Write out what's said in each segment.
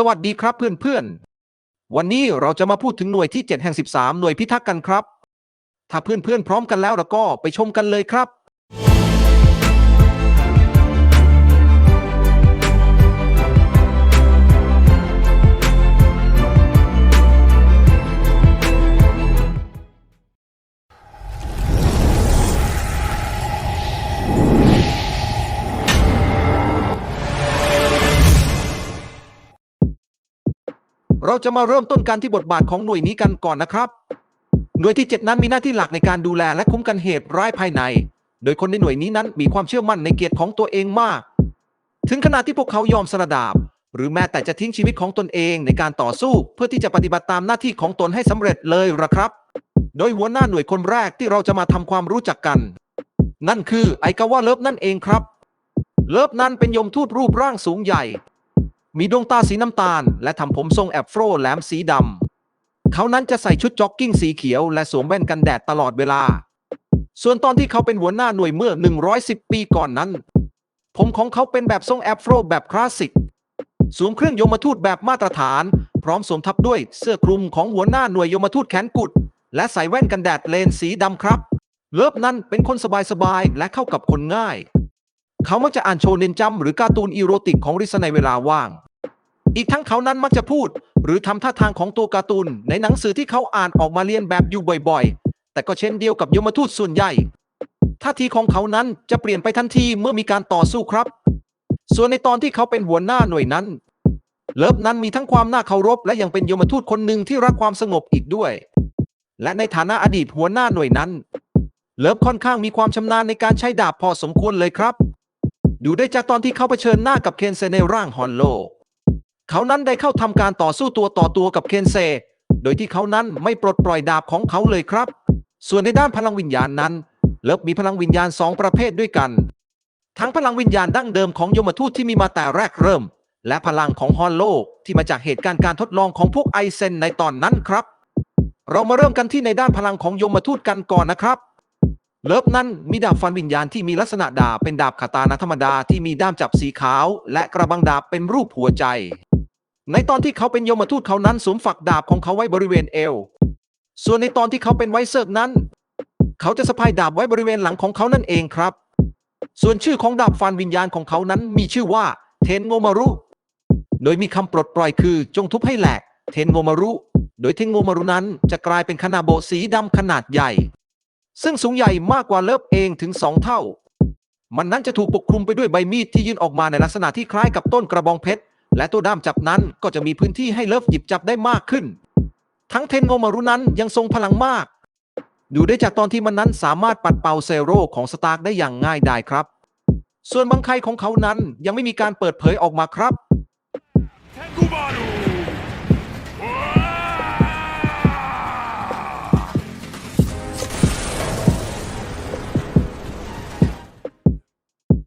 สวัสดีครับเพื่อนๆ วันนี้เราจะมาพูดถึงหน่วยที่ 7 แห่ง 13 หน่วยพิทักษ์กันครับ ถ้าเพื่อนๆพร้อมกันแล้วเราก็ไปชมกันเลยครับ เราจะมาเริ่มต้นการที่บทบาทของหน่วยนี้กันก่อนนะครับ หน่วยที่ 7 นั้นมีหน้าที่หลักในการดูแลและคุ้มกันเหตุร้ายภายใน โดยคนในหน่วยนี้นั้นมีความเชื่อมั่นในเกียรติของตัวเองมาก ถึงขนาดที่พวกเขายอมสละดาบ หรือแม้แต่จะทิ้งชีวิตของตนเองในการต่อสู้ เพื่อที่จะปฏิบัติตามหน้าที่ของตนให้สำเร็จเลยละครับ โดยหัวหน้าหน่วยคนแรกที่เราจะมาทำความรู้จักกัน นั่นคือไอกาวะเลิฟนั่นเองครับ เลิฟนั้นเป็นยมทูตรูปร่างสูงใหญ่ มีดวงตาสีน้ำตาล และทำผมทรงแอฟโฟรแหลมสีดำ เขานั้นจะใส่ชุดจ็อกกิ้งสีเขียว และสวมแว่นกันแดดตลอดเวลา ส่วนตอนที่เขาเป็นหัวหน้าหน่วยเมื่อ 110 ปีก่อนนั้น ผมของเขาเป็นแบบทรงแอฟโฟรแบบคลาสสิก สวมเครื่องโยมทูตแบบมาตรฐาน พร้อมสวมทับด้วยเสื้อคลุมของหัวหน้าหน่วยโยมทูตแขนกุด และใส่แว่นกันแดดเลนส์สีดำครับ เลิฟนั้นเป็นคนสบายๆและเข้ากับคนง่าย เขามักจะอ่านโชว์เนนจัมหรือการ์ตูนอีโรติกของริสในเวลาว่าง อีกทั้งเขานั้นมักจะพูด หรือทำท่าทางของตัวการ์ตูนในหนังสือที่เขาอ่านออกมาเรียนแบบอยู่บ่อยๆ แต่ก็เช่นเดียวกับยมทูตส่วนใหญ่ ท่าทีของเขานั้นจะเปลี่ยนไปทันทีเมื่อมีการต่อสู้ครับ ส่วนในตอนที่เขาเป็นหัวหน้าหน่วยนั้น เลิฟนั้นมีทั้งความน่าเคารพ และยังเป็นยมทูตคนหนึ่งที่รักความสงบอีกด้วย และในฐานะอดีตหัวหน้าหน่วยนั้น เลิฟค่อนข้างมีความชำนาญในการใช้ดาบพอสมควรเลยครับ ดูได้จากตอนที่เขาเผชิญหน้ากับเคนเซในร่างฮอนโล เขานั้นได้เข้าทำการต่อสู้ตัวต่อตัวกับเคนเซ โดยที่เขานั้นไม่ปลดปล่อยดาบของเขาเลยครับ ส่วนในด้านพลังวิญญาณนั้น เลิฟมีพลังวิญญาณสองประเภทด้วยกัน ทั้งพลังวิญญาณดั้งเดิมของยมทูตที่มีมาแต่แรกเริ่ม และพลังของฮอนโลที่มาจากเหตุการณ์การทดลองของพวกไอเซนในตอนนั้นครับ เรามาเริ่มกันที่ในด้านพลังของยมทูตกันก่อนนะครับเลิฟนั้นมีดาบฟันวิญญาณที่มีลักษณะดาบเป็นดาบคาตานาธรรมดาที่มีด้ามจับสีขาว และกระบังดาบเป็นรูปหัวใจ ในตอนที่เขาเป็นยมทูตเขานั้นสวมฝักดาบของเขาไว้บริเวณเอว ส่วนในตอนที่เขาเป็นไวเซิร์กนั้น เขาจะสะพายดาบไว้บริเวณหลังของเขานั่นเองครับ ส่วนชื่อของดาบฟันวิญญาณของเขานั้นมีชื่อว่าเทนโงมารุ โดยมีคำปลดปล่อยคือจงทุบให้แหลกเทนโงมารุ โดยเทนโงมารุนั้นจะกลายเป็นคนาโบสีดำขนาดใหญ่ ซึ่งสูงใหญ่มากกว่าเลิฟเองถึงสองเท่า มันนั้นจะถูกปกคลุมไปด้วยใบมีดที่ยื่นออกมาในลักษณะที่คล้ายกับต้นกระบองเพชร และตัวด้ามจับนั้นก็จะมีพื้นที่ให้เลิฟหยิบจับได้มากขึ้น ทั้งเทนโมมารุนั้นยังทรงพลังมาก ดูได้จากตอนที่มันนั้นสามารถปัดเป่าเซโร่ของสตาร์กได้อย่างง่ายดายครับ ส่วนบังไคของเขานั้นยังไม่มีการเปิดเผยออกมาครับ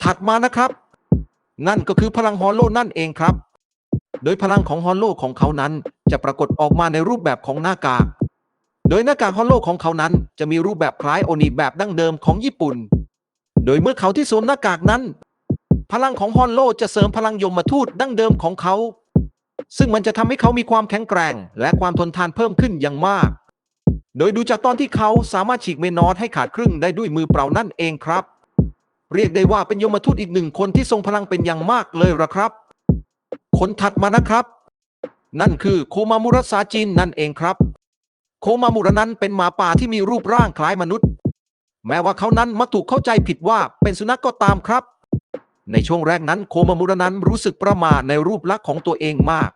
ถัดมานะครับ นั่นก็คือพลังฮอลโลนั่นเองครับ โดยพลังของฮอลโลของเขานั้น จะปรากฏออกมาในรูปแบบของหน้ากาก โดยหน้ากากฮอลโลของเขานั้น จะมีรูปแบบคล้ายโอนิแบบดั้งเดิมของญี่ปุ่น โดยเมื่อเขาที่สวมหน้ากากนั้น พลังของฮอลโลจะเสริมพลังยมมาทูตดั้งเดิมของเขา ซึ่งมันจะทำให้เขามีความแข็งแกร่ง และความทนทานเพิ่มขึ้นอย่างมาก โดยดูจากตอนที่เขาสามารถฉีกเมนอสให้ขาดครึ่งได้ด้วยมือเปล่านั่นเองครับ เรียกได้ว่าเป็นยมทูตอีกหนึ่งคนที่ทรงพลังเป็นอย่างมากเลยละครับ คนถัดมานะครับ นั่นคือโคมามุระซาจินนั่นเองครับ โคมามุระนั้นเป็นหมาป่าที่มีรูปร่างคล้ายมนุษย์ แม้ว่าเขานั้นมักถูกเข้าใจผิดว่าเป็นสุนัขก็ตามครับ ในช่วงแรกนั้นโคมามุระนั้นรู้สึกประมาในรูปลักษณ์ของตัวเองมาก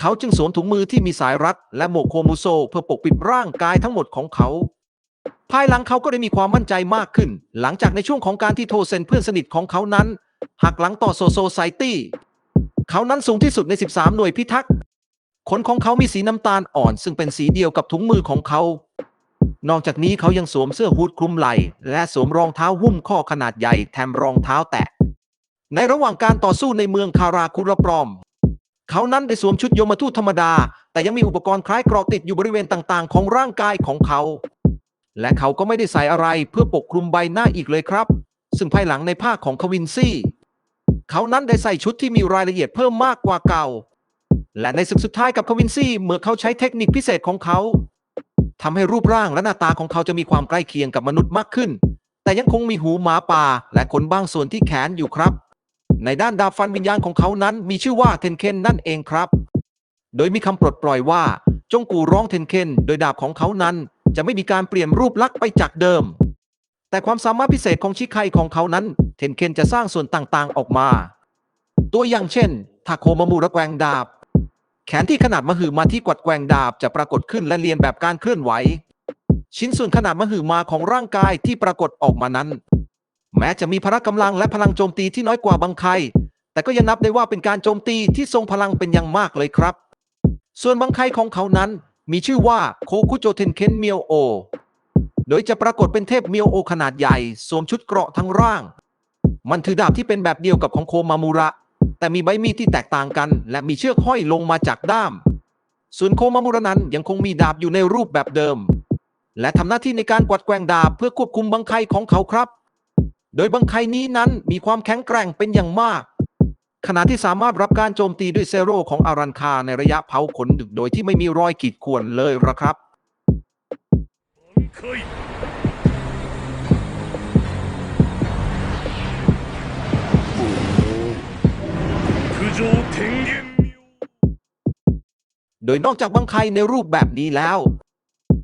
เขาจึงสวมถุงมือที่มีสายรัดและหมวกโคมุโซเพื่อปกปิดร่างกายทั้งหมดของเขาภายหลังเขาก็ได้มีความมั่นใจมากขึ้น หลังจากในช่วงของการที่โทเซนเพื่อนสนิทของเขานั้น หักหลังต่อโซโซไซตี้ เขานั้นสูงที่สุดใน 13 หน่วยพิทักษ์ขนของเขามีสีน้ำตาลอ่อน ซึ่งเป็นสีเดียวกับถุงมือของเขา นอกจากนี้เขายังสวมเสื้อฮูดคลุมไหล่และสวมรองเท้าหุ้มข้อขนาดใหญ่แถมรองเท้าแตะ ในระหว่างการต่อสู้ในเมืองคาราคุรปรอม เขานั้นได้สวมชุดโยมทูตธรรมดา แต่ยังมีอุปกรณ์คล้ายเกรอติดอยู่บริเวณต่างๆ ของร่างกายของเขา และเขาก็ไม่ได้ใส่อะไรเพื่อปกคลุมใบหน้าอีกเลยครับ ซึ่งภายหลังในภาคของควินซี่ เขานั้นได้ใส่ชุดที่มีรายละเอียดเพิ่มมากกว่าเก่า และในศึกสุดท้ายกับควินซี่เมื่อเขาใช้เทคนิคพิเศษของเขาทำให้รูปร่างและหน้าตาของเขาจะมีความใกล้เคียงกับมนุษย์มากขึ้น แต่ยังคงมีหูหมาป่า และขนบางส่วนที่แขนอยู่ครับ ในด้านดาบฟันวิญญาณของเขานั้นมีชื่อว่าเทนเคนนั่นเองครับ โดยมีคำปลดปล่อยว่า จงกูร้องเทนเคนโดยดาบของเขานั้น จะไม่มีการเปลี่ยนรูปลักษณ์ไปจากเดิม แต่ความสามารถพิเศษของชิคไคของเขานั้น เทนเคนจะสร้างส่วนต่างๆออกมา ตัวอย่างเช่นถ้าโคมามูระแกวงดาบ แขนที่ขนาดมหึมาที่กวัดแกว่งดาบจะปรากฏขึ้นและเรียนแบบการเคลื่อนไหว ชิ้นส่วนขนาดมหึมาของร่างกายที่ปรากฏออกมานั้น แม้จะมีพละกำลังและพลังโจมตีที่น้อยกว่าบางใครแต่ก็ยังนับได้ว่าเป็นการโจมตีที่ทรงพลังเป็นอย่างมากเลยครับ ส่วนบางใครของเขานั้นมีชื่อว่าโคคุโจเทนเคนเมียวโอ โดยจะปรากฏเป็นเทพเมียวโอขนาดใหญ่ สวมชุดเกราะทั้งร่าง มันถือดาบที่เป็นแบบเดียวกับของโคมามูระ แต่มีใบมีดที่แตกต่างกัน และมีเชือกห้อยลงมาจากด้าม ส่วนโคมามุระนั้นยังคงมีดาบอยู่ในรูปแบบเดิม และทำหน้าที่ในการกวัดแกว่งดาบเพื่อควบคุมบังไคของเขาครับ โดยบังไคนี้นั้นมีความแข็งแกร่งเป็นอย่างมาก ขณะที่สามารถรับการโจมตีด้วยเซโร่ของอารันคาในระยะเผาขนดึกโดยที่ไม่มีรอยขีดข่วนเลยละครับ โดยนอกจากบังไคในรูปแบบนี้แล้ว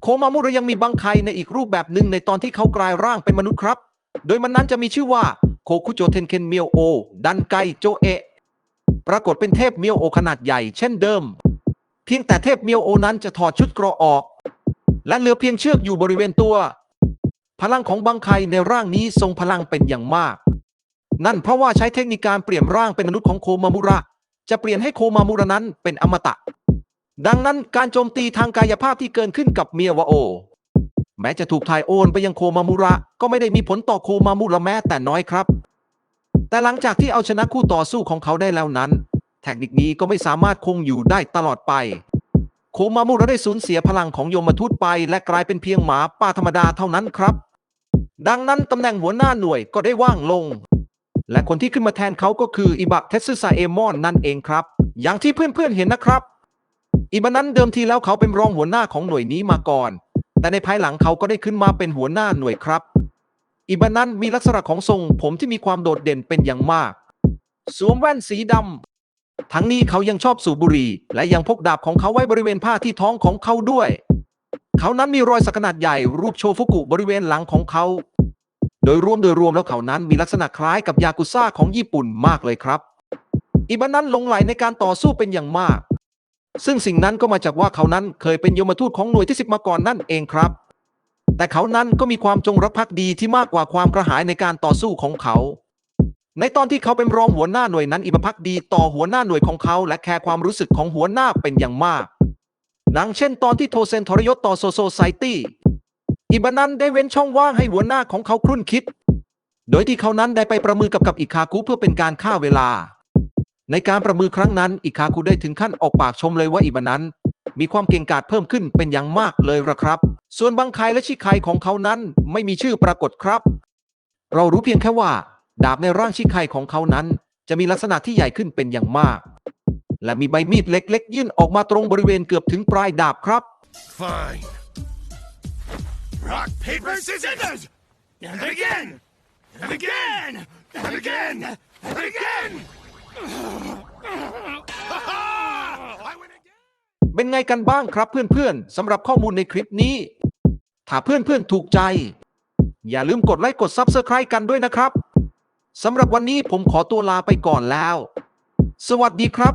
โคมามุระยังมีบังไคในอีกรูปแบบหนึ่งในตอนที่เขากลายร่างเป็นมนุษย์ครับ โดยมันนั้นจะมีชื่อว่าโคคุโจเทนเคนเมียวโอ ดันไกโจเอะปรากฏเป็นเทพเมียวโอขนาดใหญ่เช่นเดิม เพียงแต่เทพเมียวโอนั้นจะถอดชุดเกราะออก และเหลือเพียงเชือกอยู่บริเวณตัว พลังของบังไคในร่างนี้ทรงพลังเป็นอย่างมาก นั่นเพราะว่าใช้เทคนิคการเปลี่ยนร่างเป็นมนุษย์ของโคมามุระ จะเปลี่ยนให้โคมามุระนั้นเป็นอมตะ ดังนั้นการโจมตีทางกายภาพที่เกินขึ้นกับเมียวาโอ แม้จะถูกถ่ายโอนไปยังโคมามุระก็ไม่ได้มีผลต่อโคมามุระแม้แต่น้อยครับ แต่หลังจากที่เอาชนะคู่ต่อสู้ของเขาได้แล้วนั้นเทคนิคนี้ก็ไม่สามารถคงอยู่ได้ตลอดไป โคมามุระได้สูญเสียพลังของโยมทูตไป และกลายเป็นเพียงหมาป่าธรรมดาเท่านั้นครับ ดังนั้นตำแหน่งหัวหน้าหน่วยก็ได้ว่างลง และคนที่ขึ้นมาแทนเขาก็คืออิบะเทสซาเอมอนนั่นเองครับ อย่างที่เพื่อนๆเห็นนะครับ อิบะนั้นเดิมทีแล้วเขาเป็นรองหัวหน้าของหน่วยนี้มาก่อน แต่ในภายหลังเขาก็ได้ขึ้นมาเป็นหัวหน้าหน่วยครับ อิบะนั้นมีลักษณะของทรงผมที่มีความโดดเด่นเป็นอย่างมาก สวมแว่นสีดำทั้งนี้เขายังชอบสูบบุหรี่ และยังพกดาบของเขาไว้บริเวณผ้าที่ท้องของเขาด้วย เขานั้นมีรอยสักขนาดใหญ่รูปโชฟุกุบริเวณหลังของเขา โดยรวมโดยรวมแล้วเขานั้นมีลักษณะคล้ายกับยากุซ่าของญี่ปุ่นมากเลยครับ อิบะนั้นหลงไหลในการต่อสู้เป็นอย่างมาก ซึ่งสิ่งนั้นก็มาจากว่าเขานั้นเคยเป็นยมทูตของหน่วยที่สิบมาก่อนนั่นเองครับ แต่เขานั้นก็มีความจงรักภักดีที่มากกว่าความกระหายในการต่อสู้ของเขา ในตอนที่เขาเป็นรองหัวหน้าหน่วยนั้นอิบะพักดีต่อหัวหน้าหน่วยของเขา และแคร์ความรู้สึกของหัวหน้าเป็นอย่างมาก ดังเช่น ตอนที่โทเซนทรยศต่อโซโซไซตี้ อิบะนั้นได้เว้นช่องว่างให้หัวหน้าของเขาครุ่นคิด โดยที่เขานั้นได้ไปประมือกับกับอิคาคุเพื่อเป็นการฆ่าเวลา ในการประมือครั้งนั้นอิคาคุได้ถึงขั้นออกปากชมเลยว่าอิบะนั้นมีความเก่งกาจเพิ่มขึ้นเป็นอย่างมากเลยละครับ ส่วนบางไคและชิไคของเขานั้นไม่มีชื่อปรากฏครับ เรารู้เพียงแค่ว่า ดาบในร่างชิไคของเขานั้น จะมีลักษณะที่ใหญ่ขึ้นเป็นอย่างมาก และมีใบมีดเล็ก ๆ ยื่นออกมาตรงบริเวณเกือบถึงปลายดาบครับ Fine. Rock, paper, scissors! And again! And again! And again! And again! I win again! เป็นไงกันบ้างครับเพื่อนๆสำหรับข้อมูลในคลิปนี้ ถ้าเพื่อนๆถูกใจ อย่าลืมกดไลค์กด Subscribe กันด้วยนะครับสำหรับวันนี้ผมขอตัวลาไปก่อนแล้ว สวัสดีครับ